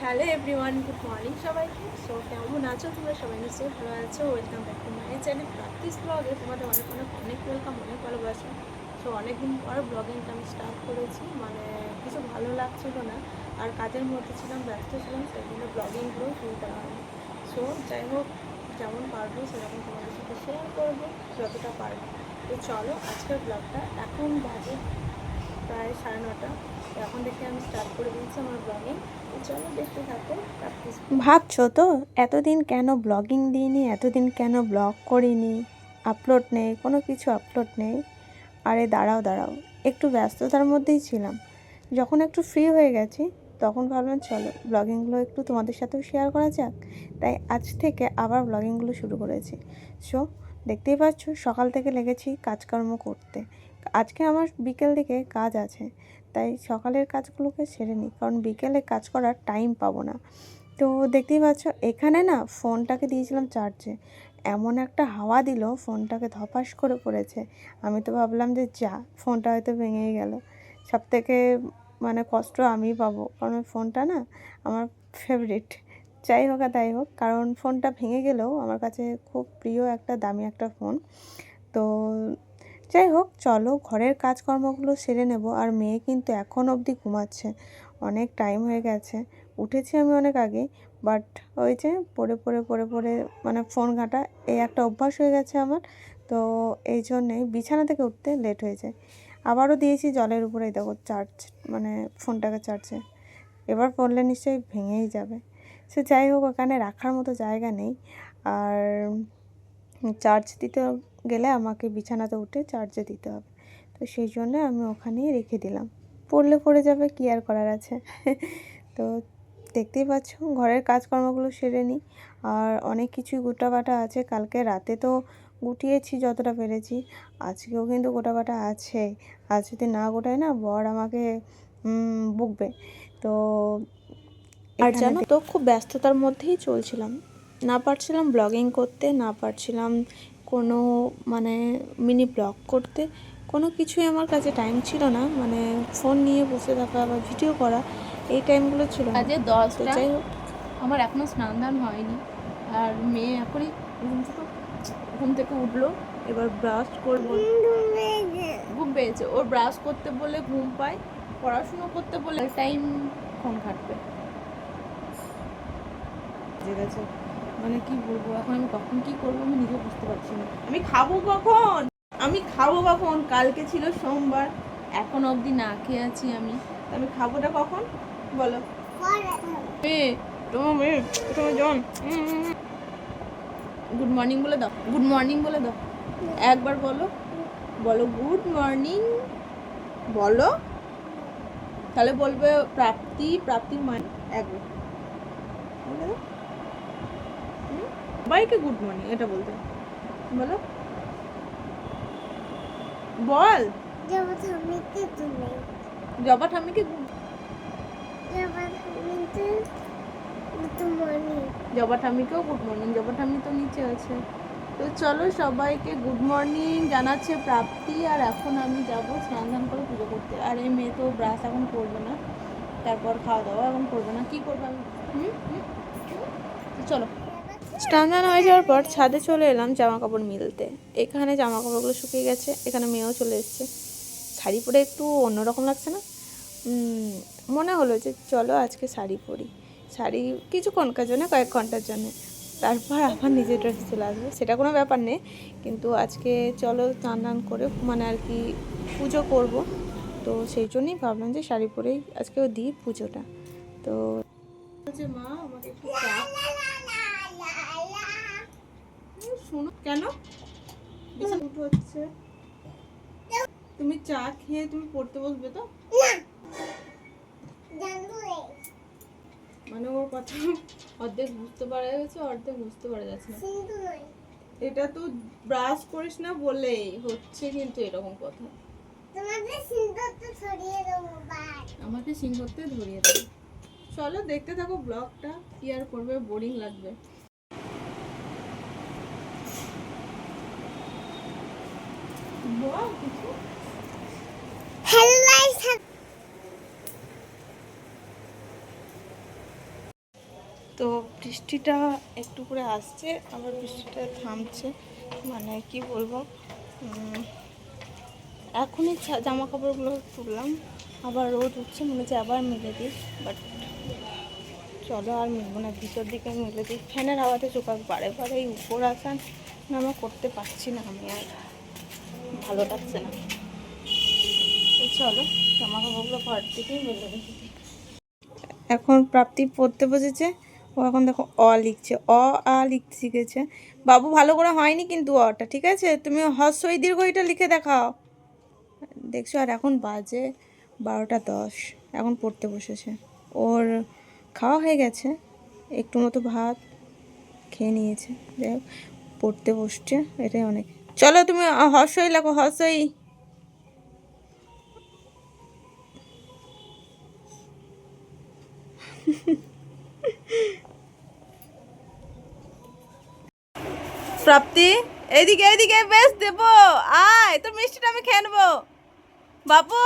Hello everyone good morning সবাইকে। So কেমন আছো তোমরা সবাই? নিশ্চয়ই ভালো আছো। Welcome back to my channel practice ব্লগে তোমাদের অনেক অনেক অনেক ওয়েলকাম অনেক ভালোবাসা। সো অনেকদিন পর ব্লগিংটা আমি স্টার্ট করেছি। মানে কিছু ভালো লাগছিল না। আর কাজের মধ্যে ছিলাম, ব্যস্ত ছিলাম সেই জন্য ব্লগিংগুলো শুরু করা সো যাই হোক, যেমন পারব সেরকম তোমাদের সাথে শেয়ার করব, যতটা পারব। তো চলো, আজকের ব্লগটা এখন বাজে প্রায় সাড়ে নটা। এখন দেখে আমি স্টার্ট করে দিয়েছি আমার ব্লগিং চলো দেখতে থাকো ভাবছ তো, এতদিন কেন ব্লগিং দিইনি, এতদিন কেন ব্লগ করিনি? আপলোড নেই, কোনো কিছু আপলোড নেই। আরে দাঁড়াও দাঁড়াও, একটু ব্যস্ততার মধ্যেই ছিলাম। যখন একটু ফ্রি হয়ে গেছি, তখন ভাবলাম চলো ব্লগিংগুলো একটু তোমাদের সাথেও শেয়ার করা যাক। তাই আজ থেকে আবার ব্লগিংগুলো শুরু করেছি। সো দেখতেই পাচ্ছ, সকাল থেকে লেগেছি কাজকর্ম করতে। আজকে আমার বিকেল দিকে কাজ আছে, তাই সকালের কাজগুলোকে সেরে নিই, কারণ বিকেলে কাজ করার টাইম পাবো না। তো দেখতেই পাচ্ছ, এখানে না ফোনটাকে দিয়েছিলাম চার্জে এমন একটা হাওয়া দিল, ফোনটাকে ধপাস করে পড়েছে। আমি তো ভাবলাম যে যা, ফোনটা হয়তো ভেঙেই গেল। সব থেকে মানে কষ্ট আমিই পাবো, কারণ ফোনটা না আমার ফেভারিট যাই হোক আর তাই হোক, কারণ ফোনটা ভেঙে গেলেও আমার কাছে খুব প্রিয় একটা দামি একটা ফোন। তো যাই হোক, চলো ঘরের কাজকর্মগুলো সেরে নেব আর মেয়ে কিন্তু এখন অবধি ঘুমাচ্ছে। অনেক টাইম হয়ে গেছে। উঠেছি আমি অনেক আগে বাট ওই যে পড়ে পড়ে পড়ে পড়ে মানে ফোন ঘাঁটা, এই একটা অভ্যাস হয়ে গেছে আমার। তো এই জন্যেই বিছানা থেকে উঠতে লেট হয়ে যায়। আবারও দিয়েছি জলের উপরে দেখো চার্জ মানে ফোনটাকে চার্জে এবার পড়লে নিশ্চয়ই ভেঙেই যাবে। সে যাই হোক, ওখানে রাখার মতো জায়গা নেই। আর চার্জ দিতে গেলে আমাকে বিছানাতে উঠে চার্জে দিতে হবে। তো সেই জন্য আমি ওখানেই রেখে দিলাম। পড়লে পড়ে যাবে কি আর করার আছে? তো দেখতেই পাচ্ছ ঘরের কাজকর্মগুলো সেরে নিই আর অনেক কিছুই গোটাবাটা আছে। কালকে রাতে তো গুটিয়েছি যতটা পেরেছি। আজকেও কিন্তু গোটাবাটা আছে। আজ যদি না গোটায় না বর আমাকে বকবে। তো আর জানো তো খুব ব্যস্ততার মধ্যেই চলছিলাম। না পারছিলাম ব্লগিং করতে না পারছিলাম কোনো মানে মিনি ব্লগ করতে। কোনো কিছুই আমার কাছে টাইম ছিল না মানে ফোন নিয়ে বসে থাকা বা ভিডিও করা এই টাইমগুলো ছিল তো দশটা যাই হোক। আমার এখনও স্নান দান হয়নি আর মেয়ে এখনই ঘুম থেকে ঘুম থেকে উঠল এবার ব্রাশ করব। ঘুম পেয়েছে ওর ব্রাশ করতে বলে ঘুম পায় পড়াশুনো করতে বলে টাইম ফোন ঘাটবে ঠিক আছে মানে কি বলব, এখন আমি কখন কি করব আমি নিজে বুঝতে পারছি না। আমি খাব কখন? আমি খাব কখন? কালকে ছিল সোমবার, এখন অবধি না খেয়ে আছি আমি। আমি খাবোটা কখন? বলো। গুড মর্নিং বলে দাও, গুড মর্নিং বলে দাও। একবার বলো। বলো গুড মর্নিং। বলো। তাহলে বলবে প্রাপ্তি, প্রাপ্তির মান একবার। বলে দাও? সবাইকে গুড মর্নিং এটা বলতে। বলো। বল। জবাথমিতে তুমি। জবা ঠাম্মিকে good- জবাথমিতে তুমি জবা ঠাম্মিকেও গুড মর্নিং জবা ঠাম্মি তো নিচে আছে। তো চলো সবাইকে গুড মর্নিং জানাচ্ছে প্রাপ্তি আর এখন আমি যাব স্নান ধান করে পুজো করতে। আর এই মেয়ে তো ব্রাশ এখন করবে না তারপর খাওয়া দাওয়া এখন করবে না। কি করবে আমি? হুম হুম হুম? তো চলো। দান হয়ে যাওয়ার পর ছাদে চলে এলাম জামা কাপড় মিলতে। এখানে জামা কাপড়গুলো শুকিয়ে গেছে, এখানে মেয়েও চলে এসছে। শাড়ি পরে একটু অন্যরকম লাগছে না? মনে হলো যে চলো আজকে শাড়ি পরি। শাড়ি কিছুক্ষণকার জন্য, কয়েক ঘণ্টার জন্য। তারপর আবার নিজের ড্রেসে চলে আসব, সেটা কোনো ব্যাপার নেই। কিন্তু আজকে চলো স্নান টান করে মানে আর কি পুজো করব। তো সেই জন্যই ভাবলাম যে শাড়ি পরেই আজকেও দিই পুজোটা। তো মা, আমাকে একটু শোনো। কেন? উঠো হচ্ছে। তুমি চা খেয়ে তুমি পড়তে বসবে তো? মানে ওর কথা অর্ধেক বুঝতে পারা অর্ধেক বুঝতে পারা যাচ্ছে না। এটা তো ব্রাশ করিস না বলেই হচ্ছে কিন্তু এরকম কথা। আমাকে সিংহতে ধরিয়ে দেবে। চলো দেখতে থাকো ব্লগটা কি আর করবে বোরিং লাগবে বল কিছু তো বৃষ্টিটা একটু করে আসছে, আবার বৃষ্টিটা থামছে। মানে কি বলব? এখনই জামা কাপড়গুলো তুললাম। আবার রোদ হচ্ছে মনে হচ্ছে আবার মেলে দিই বাট চলো আর মিলবো না, ভিতর দিকে মেলে দিই। ফ্যানের হাওয়াতে চোখাক বারে বারে উপর আসান নামা করতে পারছি না আমি আর। ভালো লাগছে না। চলো জামা কাপড়গুলো ঘর থেকেই মেলে এখন প্রাপ্তি পড়তে বসেছে। ও এখন দেখো অ লিখছে, অ, আ লিখতে শিখেছে। বাবু ভালো করে হয়নি কিন্তু অটা, ঠিক আছে? তুমি হস্যই দীর্ঘইটা লিখে দেখাও। দেখছ, আর এখন বাজে বারোটা দশ। এখন পড়তে বসেছে। ওর খাওয়া হয়ে গেছে, একটু মতো ভাত খেয়ে নিয়েছে। যাই হোক, পড়তে বসছে, এটাই অনেক। চলো তুমি হসই লাগো হসই প্রাপ্তি, এইদিকে এইদিকে, বেশ, দেবো। আয়, তোর মিষ্টিটা আমি খেয়ে নেব। বাবু